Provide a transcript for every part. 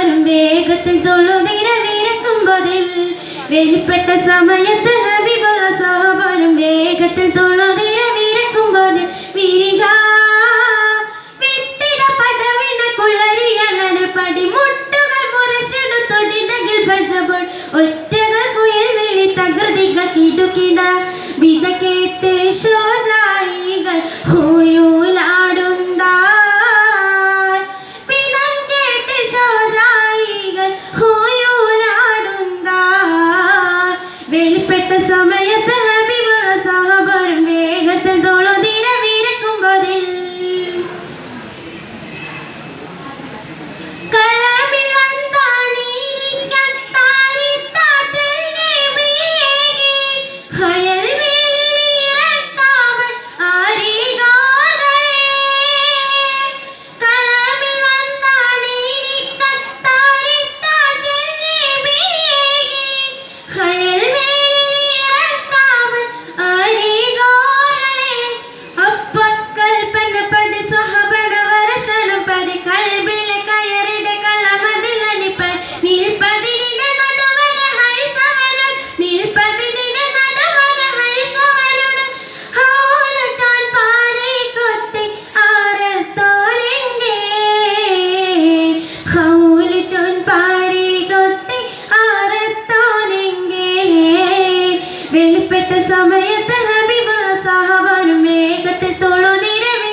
എല്ലാവരും വേഗത്തിൽ തൊള്ളുതിരവിരക്കുമ്പതിൽ വെളിപ്പെട്ട സമയത്ത് ഹബിബ സഹബരും വേഗത്തിൽ തൊള്ളുതിരവിരക്കുമ്പതിൽ വിരിക ഒറ്റകൾ കുയിൽ വിളി തകൃതികൾ കിടുകിട വിത കേട്ട് സമയത്ത് ഹബീബ് സാഹബാനും മേഘത്തിൽ തൊഴുനിരവി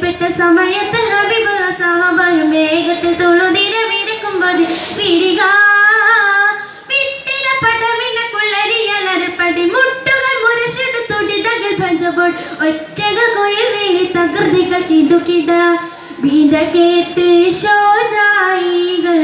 വെളിപ്പെട്ട സമയത്ത് ഹബിബുള്ള സഹബാനു മേഘത്തിൽ തുളുതിര വിരക്കുമ്പോൾ വിരിക ഒറ്റകൾ കേട്ട് ശോജായികൾ